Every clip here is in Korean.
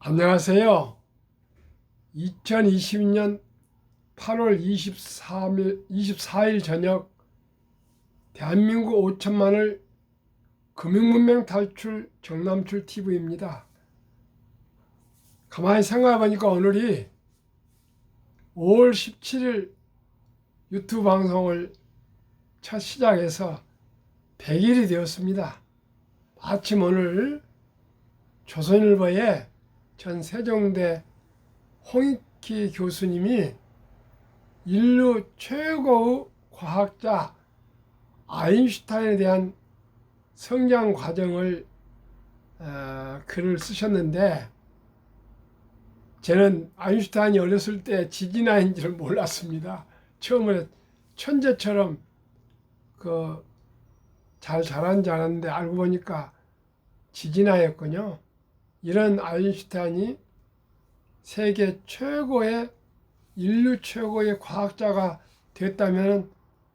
안녕하세요. 2022년 8월 23일, 24일 저녁 대한민국 5천만을 금융문명 탈출 정남출 TV입니다. 가만히 생각해 보니까 오늘이 5월 17일 유튜브 방송을 첫 시작해서 100일이 되었습니다. 마침 오늘 조선일보에 전 세종대 홍익희 교수님이 인류 최고의 과학자 아인슈타인에 대한 성장 과정을 어, 글을 쓰셨는데 저는 아인슈타인이 어렸을 때 지진아인 줄 몰랐습니다. 처음에 천재처럼 그 잘 자란 줄 알았는데 알고 보니까 지진아였군요. 이런 아인슈타인이 세계 최고의 인류 최고의 과학자가 됐다면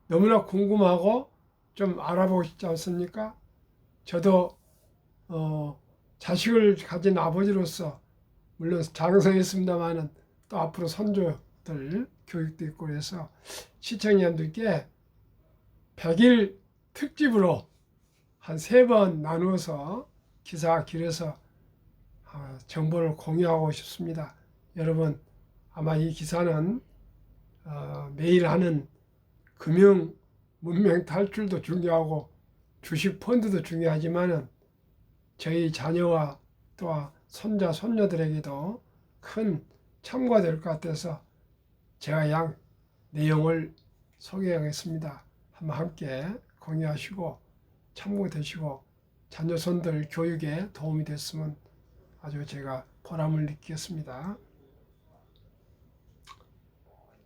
너무나 궁금하고 좀 알아보고 싶지 않습니까? 저도 어, 자식을 가진 아버지로서 물론 장성했습니다만은 또 앞으로 손주들 교육도 있고 그래서 시청자분들께 100일 특집으로 한 세 번 나누어서 기사가 길어서 어, 정보를 공유하고 싶습니다. 여러분 아마 이 기사는 어, 매일 하는 금융 문명 탈출도 중요하고 주식 펀드도 중요하지만은 저희 자녀와 또 손자 손녀들에게도 큰 참고가 될 것 같아서 제가 양 내용을 소개하겠습니다. 한번 함께 공유하시고 참고되시고 자녀 손들 교육에 도움이 됐으면 아주 제가 보람을 느끼겠습니다.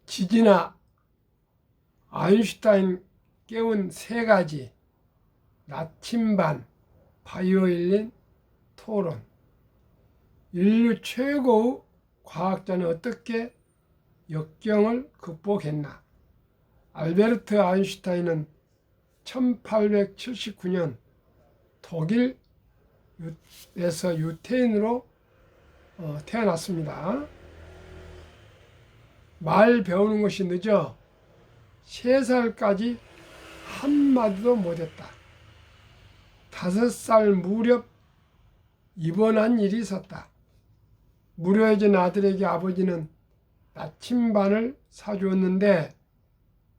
지지나 아인슈타인 깨운 세 가지 나침반 바이오일린 토론 인류 최고의 과학자는 어떻게 역경을 극복했나 알베르트 아인슈타인은 1879년 독일 에서 유태인으로 어, 태어났습니다. 말 배우는 것이 늦어 세 살까지 한마디도 못했다. 다섯 살 무렵 입원한 일이 있었다. 무료해진 아들에게 아버지는 나침반을 사주었는데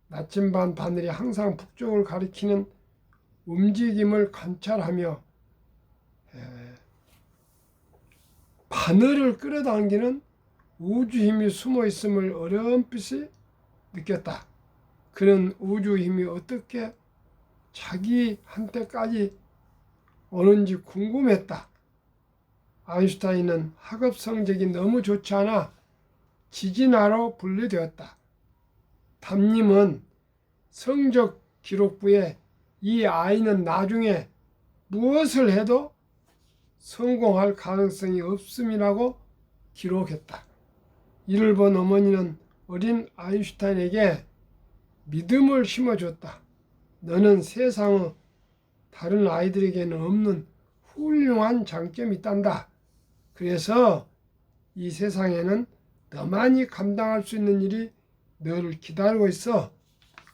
나침반 바늘이 항상 북쪽을 가리키는 움직임을 관찰하며 바늘을 끌어당기는 우주 힘이 숨어 있음을 어렴풋이 느꼈다. 그는 우주 힘이 어떻게 자기한테까지 오는지 궁금했다. 아인슈타인은 학업 성적이 너무 좋지 않아 지진아로 분류되었다. 담님은 성적 기록부에 이 아이는 나중에 무엇을 해도 성공할 가능성이 없음이라고 기록했다. 이를 본 어머니는 어린 아인슈타인에게 믿음을 심어줬다. 너는 세상의 다른 아이들에게는 없는 훌륭한 장점이 있단다. 그래서 이 세상에는 너만이 감당할 수 있는 일이 너를 기다리고 있어.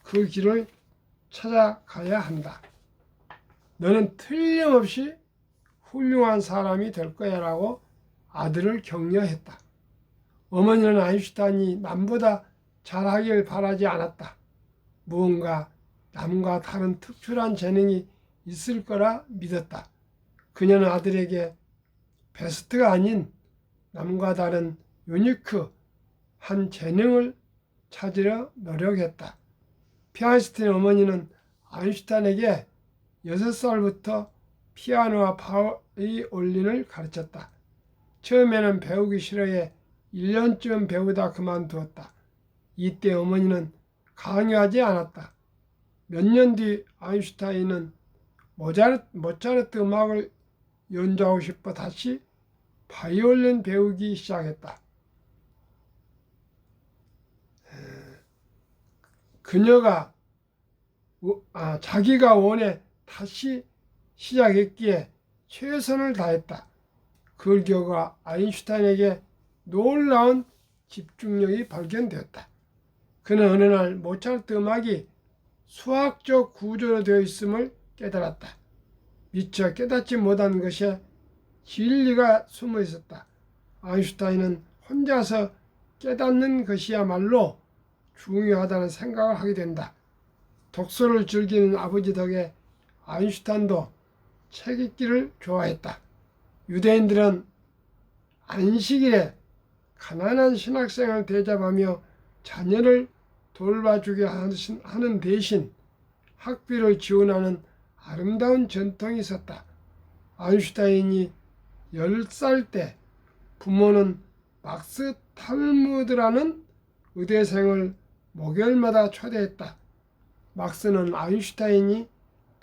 그 길을 찾아가야 한다. 너는 틀림없이 훌륭한 사람이 될 거야라고 아들을 격려했다. 어머니는 아인슈타인이 남보다 잘하길 바라지 않았다. 무언가 남과 다른 특출한 재능이 있을 거라 믿었다. 그녀는 아들에게 베스트가 아닌 남과 다른 유니크 한 재능을 찾으려 노력했다. 피아니스트의 어머니는 아인슈타인에게 6살부터 피아노와 바 이올린을 가르쳤다. 처음에는 배우기 싫어해 1년쯤 배우다 그만두었다. 이때 어머니는 강요하지 않았다. 몇 년 뒤 아인슈타인은 모차르트, 모차르트 음악을 연주하고 싶어 다시 바이올린 배우기 시작했다. 그녀가 아, 자기가 원해 다시 시작했기에 최선을 다했다. 그 결과 아인슈타인에게 놀라운 집중력이 발견되었다. 그는 어느 날 모차르트 음악이 수학적 구조로 되어 있음을 깨달았다. 미처 깨닫지 못한 것에 진리가 숨어 있었다. 아인슈타인은 혼자서 깨닫는 것이야말로 중요하다는 생각을 하게 된다. 독서를 즐기는 아버지 덕에 아인슈타인도 책 읽기를 좋아했다. 유대인들은 안식일에 가난한 신학생을 대접하며 자녀를 돌봐주게 하는 대신 학비를 지원하는 아름다운 전통이 있었다. 아인슈타인이 10살 때 부모는 막스 탈무드라는 의대생을 목요일마다 초대했다. 막스는 아인슈타인이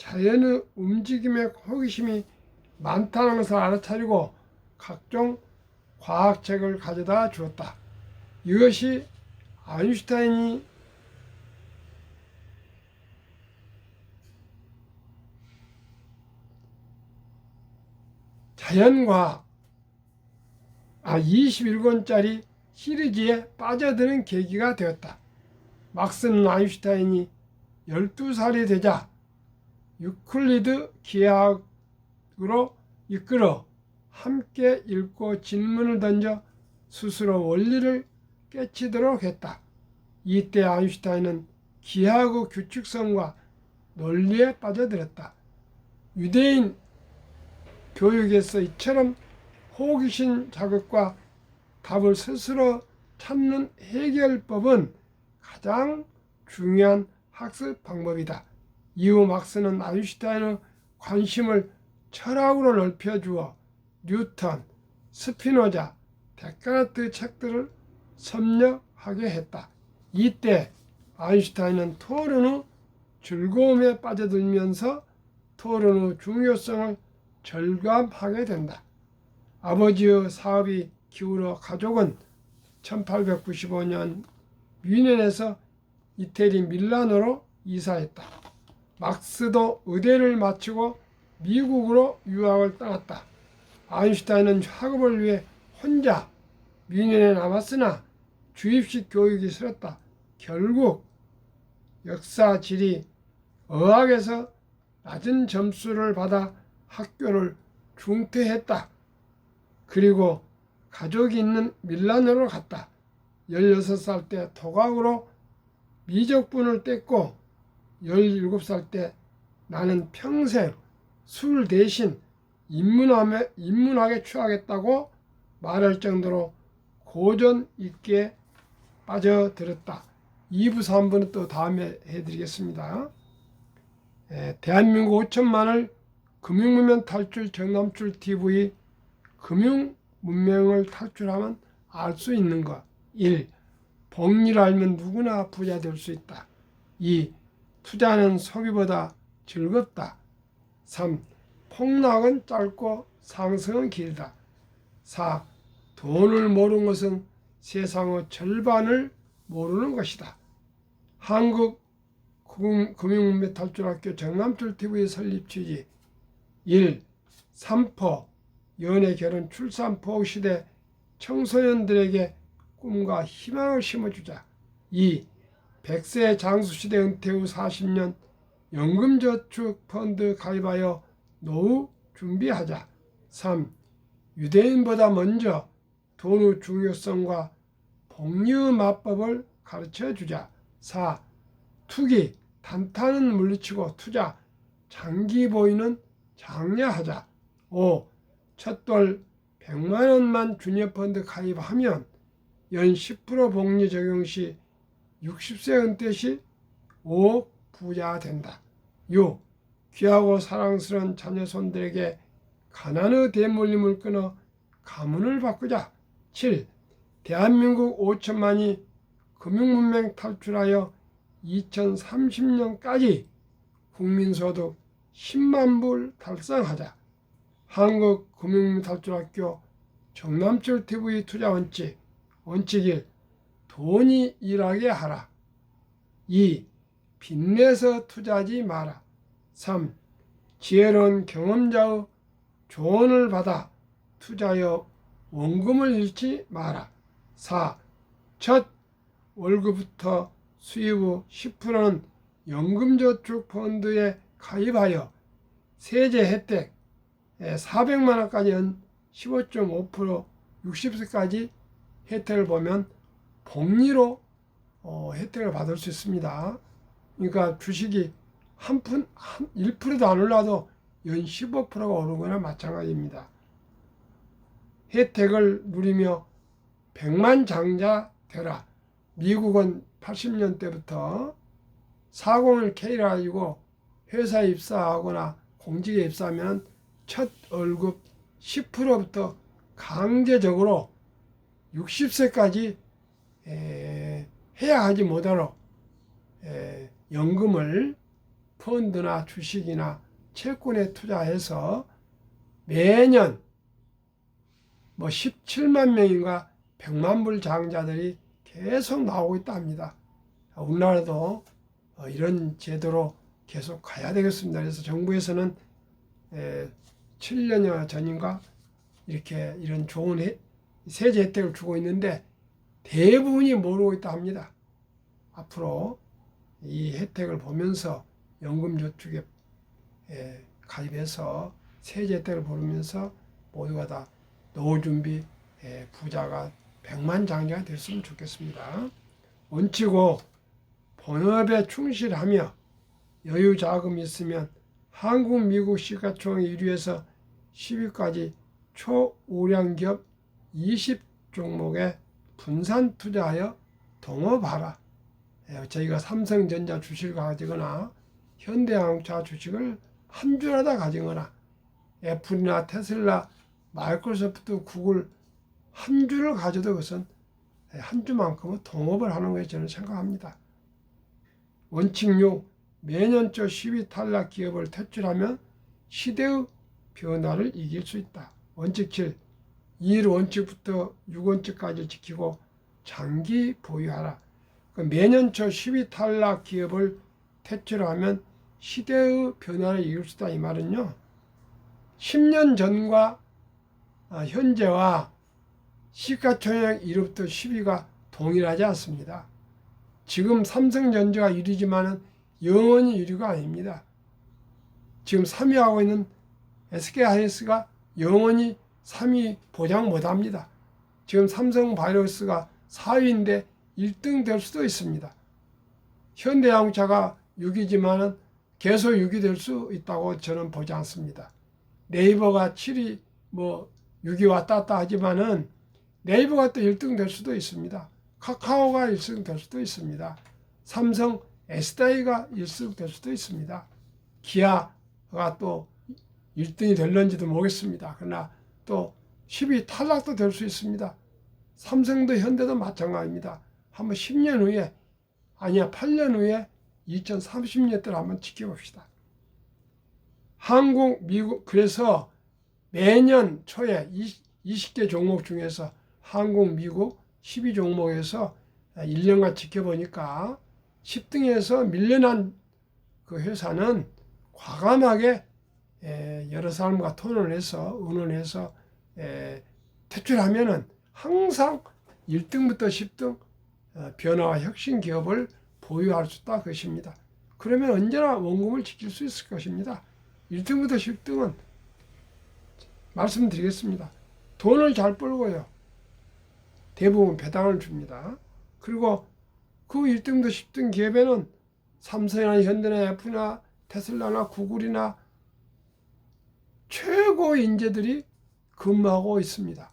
자연의 움직임에 호기심이 많다는 것을 알아차리고 각종 과학책을 가져다 주었다. 이것이 아인슈타인이 자연과 아 21권짜리 시리즈에 빠져드는 계기가 되었다. 막스는 아인슈타인이 12살이 되자 유클리드 기하학으로 이끌어 함께 읽고 질문을 던져 스스로 원리를 깨치도록 했다. 이때 아인슈타인은 기하학의 규칙성과 논리에 빠져들었다. 유대인 교육에서 이처럼 호기심 자극과 답을 스스로 찾는 해결법은 가장 중요한 학습 방법이다. 이후 막스는 아인슈타인의 관심을 철학으로 넓혀주어 뉴턴, 스피노자, 데카르트 책들을 섭렵하게 했다. 이때 아인슈타인은 토론 후 즐거움에 빠져들면서 토론 후 중요성을 절감하게 된다. 아버지의 사업이 기울어 가족은 1895년 뮌헨에서 이태리 밀라노로 이사했다. 막스도 의대를 마치고 미국으로 유학을 떠났다. 아인슈타인은 학업을 위해 혼자 뮌헨에 남았으나 주입식 교육이 싫었다. 결국 역사, 지리, 어학에서 낮은 점수를 받아 학교를 중퇴했다. 그리고 가족이 있는 밀라노로 갔다. 16살 때 도각으로 미적분을 뗐고 17살 때 나는 평생 술 대신 인문학에, 인문학에 취하겠다고 말할 정도로 고전 있게 빠져들었다. 2부, 3부는 또 다음에 해드리겠습니다. 에, 대한민국 5천만을 금융문명 탈출 정남출 TV 금융 문명을 탈출하면 알 수 있는 것. 1. 복리를 알면 누구나 부자 될 수 있다. 2. 투자는 소비보다 즐겁다. 3. 폭락은 짧고 상승은 길다. 4. 돈을 모르는 것은 세상의 절반을 모르는 것이다. 한국 금융문명 탈출학교 정남출 TV 설립 취지 1. 3포 연애, 결혼, 출산, 포 시대 청소년들에게 꿈과 희망을 심어주자. 2. 100세 장수시대 은퇴 후 40년 연금저축 펀드 가입하여 노후 준비하자. 3. 유대인보다 먼저 돈의 중요성과 복리의 마법을 가르쳐 주자. 4. 투기, 단타는 물리치고 투자, 장기 보이는 장려하자. 5. 첫돌 100만 원만 주니어펀드 가입하면 연 10% 복리 적용 시 60세 은퇴 시 5억 부자 된다. 6. 귀하고 사랑스러운 자녀 손들에게 가난의 대물림을 끊어 가문을 바꾸자. 7. 대한민국 5천만이 금융문명 탈출하여 2030년까지 국민소득 10만 불 달성하자. 한국금융탈출학교 정남철 TV 투자 원칙 원칙 1. 돈이 일하게 하라 2. 빚내서 투자하지 마라 3. 지혜로운 경험자의 조언을 받아 투자여 원금을 잃지 마라. 4. 첫 월급부터 수입 후 10%는 연금저축펀드에 가입하여 세제 혜택 400만 원까지 연15.5% 60세까지 혜택을 보면 복리로 어, 혜택을 받을 수 있습니다. 그러니까 주식이 한 푼, 한 1%도 안 올라도 연 15%가 오른 거나 마찬가지입니다. 혜택을 누리며 100만 장자 되라. 미국은 80년대부터 401K를 가지고 회사에 입사하거나 공직에 입사하면 첫 월급 10%부터 강제적으로 60세까지 해야 하지 못하도록 에, 연금을 펀드나 주식이나 채권에 투자해서 매년 뭐 17만 명인가 100만 불 장자들이 계속 나오고 있다 합니다. 우리나라도 어, 이런 제도로 계속 가야 되겠습니다. 그래서 정부에서는 7년여 전인가 이렇게 이런 좋은 해, 세제 혜택을 주고 있는데 대부분이 모르고 있다 합니다. 앞으로 이 혜택을 보면서 연금저축에 가입해서 세제 혜택을 보면서 모두가 다 노후 준비 부자가 백만장자가 됐으면 좋겠습니다. 원치고 본업에 충실하며 여유 자금이 있으면 한국, 미국 시가총 1위에서 10위까지 초우량 기업 20 종목에 분산 투자하여 동업하라. 예, 저희가 삼성전자 주식을 가지거나 현대자동차 주식을 한 주라도 가지거나 애플이나 테슬라, 마이크로소프트, 구글 한 주를 가져도 그것은 한 주만큼은 동업을 하는 것에 저는 생각합니다. 원칙 6. 매년 초 10위 탈락 기업을 퇴출하면 시대의 변화를 이길 수 있다. 원칙 7. 2일 원칙부터 6원칙까지 지키고 장기 보유하라. 그 매년 초 10위 탈락 기업을 퇴출하면 시대의 변화를 이룰 수 있다. 이 말은요. 10년 전과 아, 현재와 시가총액 1위부터 10위가 동일하지 않습니다. 지금 삼성전자가 1위지만은 영원히 1위가 아닙니다. 지금 3위하고 있는 SK하이닉스가 영원히 3위 보장 못합니다. 지금 삼성 바이오스가 4위인데 1등 될 수도 있습니다. 현대자동차가 6위지만은 계속 6위 될 수 있다고 저는 보지 않습니다. 네이버가 7위 뭐 6위 왔다 갔다 하지만은 네이버가 또 1등 될 수도 있습니다. 카카오가 1등 될 수도 있습니다. 삼성 S다이가 1등 될 수도 있습니다. 기아가 또 1등이 될런지도 모르겠습니다. 그러나 또 10위 탈락도 될 수 있습니다. 삼성도 현대도 마찬가지입니다. 한번 10년 후에 아니야 8년 후에 2030년 때를 한번 지켜봅시다. 한국, 미국 그래서 매년 초에 20 개 종목 중에서 한국, 미국 12 종목에서 1년간 지켜보니까 10등에서 밀려난 그 회사는 과감하게 여러 사람과 토론해서 의논해서 퇴출하면은 항상 1등부터 10등 어, 변화와 혁신 기업을 보유할 수 있다 것입니다. 그러면 언제나 원금을 지킬 수 있을 것입니다. 1등부터 10등은 말씀드리겠습니다. 돈을 잘 벌고요. 대부분 배당을 줍니다. 그리고 그 1등부터 10등 기업에는 삼성이나 현대나 애플이나 테슬라나 구글이나 최고 인재들이 근무하고 있습니다.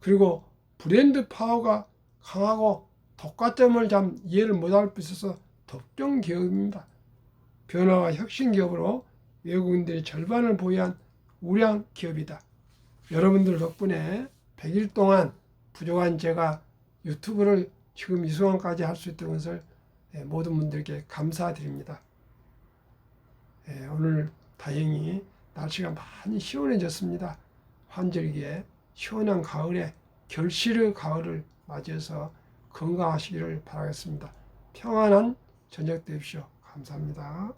그리고 브랜드 파워가 강하고 독과점을 참 이해를 못할 수 있어서 독점 기업입니다. 변화와 혁신 기업으로 외국인들이 절반을 보유한 우량 기업이다. 여러분들 덕분에 100일 동안 부족한 제가 유튜브를 지금 이 순간까지 할 수 있던 것을 예, 모든 분들께 감사드립니다. 예, 오늘 다행히 날씨가 많이 시원해졌습니다. 환절기에 시원한 가을에 결실의 가을을 맞이해서 건강하시기를 바라겠습니다. 평안한 저녁 되십시오. 감사합니다.